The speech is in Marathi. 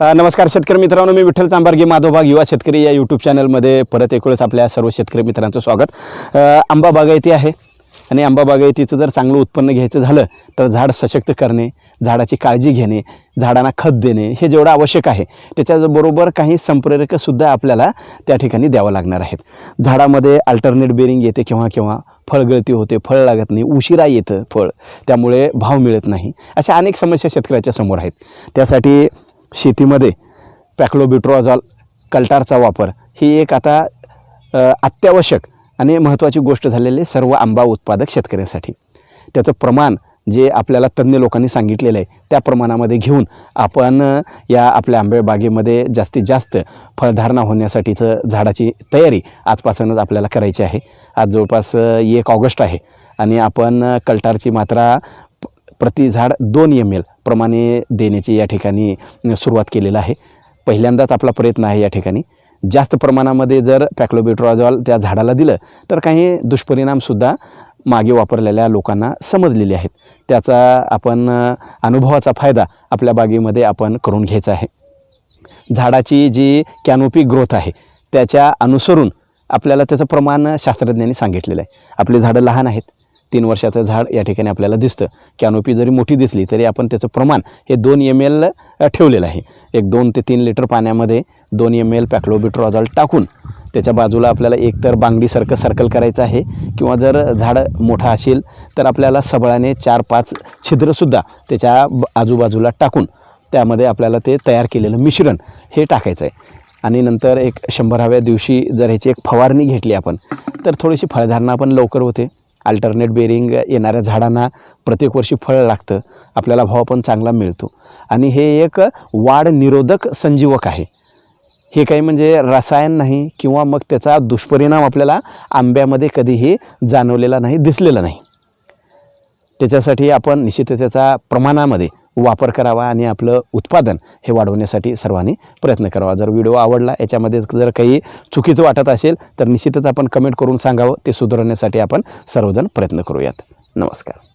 नमस्कार शेतकरी मित्रांनो मी विठ्ठल चांबारगी माधोबाग युवा शेतकरी या यूट्यूब चॅनलमध्ये परत एकवेळेस आपल्या सर्व शेतकरी मित्रांचं स्वागत. आंबा बागायती आहे आणि आंबा बागायतीचं जर चांगलं उत्पन्न घ्यायचं झालं तर झाड सशक्त करणे झाडाची काळजी घेणे झाडांना खत देणे हे जेवढं आवश्यक आहे त्याच्याबरोबर काही संप्रेरकसुद्धा आपल्याला त्या ठिकाणी द्यावं लागणार आहेत. झाडामध्ये अल्टरनेट बेरिंग येते केव्हा केव्हा फळगळती होते फळ लागत नाही उशिरा येतं फळ त्यामुळे भाव मिळत नाही अशा अनेक समस्या शेतकऱ्याच्या समोर आहेत. त्यासाठी शेतीमध्ये पॅक्लोबिट्रोझॉल कल्टारचा वापर ही एक आता अत्यावश्यक आणि महत्त्वाची गोष्ट झालेली आहे सर्व आंबा उत्पादक शेतकऱ्यांसाठी. त्याचं प्रमाण जे आपल्याला तज्ज्ञ लोकांनी सांगितलेलं आहे त्या प्रमाणामध्ये घेऊन आपण या आपल्या आंबे बागेमध्ये जास्तीत जास्त फळधारणा होण्यासाठीचं झाडाची तयारी आजपासूनच आपल्याला करायची आहे. आज जवळपास एक ऑगस्ट आहे आणि आपण कल्टारची मात्रा प्रति झाड दोन एम एल प्रमाणे देण्याची या ठिकाणी सुरुवात केलेलं आहे. पहिल्यांदाच आपला प्रयत्न आहे या ठिकाणी. जास्त प्रमाणामध्ये जर पॅक्लोबिट्रॉझॉल त्या झाडाला दिलं तर काही दुष्परिणामसुद्धा मागे वापरलेल्या लोकांना समजलेले आहेत. त्याचा आपण अनुभवाचा फायदा आपल्या बागेमध्ये आपण करून घ्यायचा आहे. झाडाची जी कॅनोपी ग्रोथ आहे त्याच्या अनुसरून आपल्याला त्याचं प्रमाण शास्त्रज्ञांनी सांगितलेलं आहे. आपली झाडं लहान आहेत तीन वर्षाचं झाड या ठिकाणी आपल्याला दिसतं. कॅनोपी जरी मोठी दिसली तरी आपण त्याचं प्रमाण हे दोन एम एल ठेवलेलं आहे. एक दोन ते तीन लिटर पाण्यामध्ये दोन एम एल पॅक्लोबिट्रॉझॉल टाकून त्याच्या बाजूला आपल्याला एकतर बांगडीसारखं सर्कल करायचं आहे. किंवा जर झाड मोठा असेल तर आपल्याला सबळाने चार पाच छिद्रसुद्धा त्याच्या ब- आजूबाजूला टाकून त्यामध्ये आपल्याला ते तयार केलेलं मिश्रण हे टाकायचं आहे. आणि नंतर एक शंभराव्या दिवशी जर ह्याची एक फवारणी घेतली आपण तर थोडीशी फळधारणा पण लवकर होते. अल्टरनेट बेरिंग येणाऱ्या झाडांना प्रत्येक वर्षी फळ लागतं. आपल्याला भाव पण चांगला मिळतो. आणि हे एक वाढ निरोधक संजीवक आहे. हे काही म्हणजे रसायन नाही किंवा मग त्याचा दुष्परिणाम आपल्याला आंब्यामध्ये कधीही जाणवलेला नाही दिसलेला नाही. त्याच्यासाठी आपण निश्चितच त्याचा प्रमाणामध्ये वापर करावा आणि आपलं उत्पादन हे वाढवण्यासाठी सर्वांनी प्रयत्न करावा. जर व्हिडिओ आवडला याच्यामध्ये जर काही चुकीचं वाटत असेल तर निश्चितच आपण कमेंट करून सांगावं. ते सुधारण्यासाठी आपण सर्वजण प्रयत्न करूयात. नमस्कार.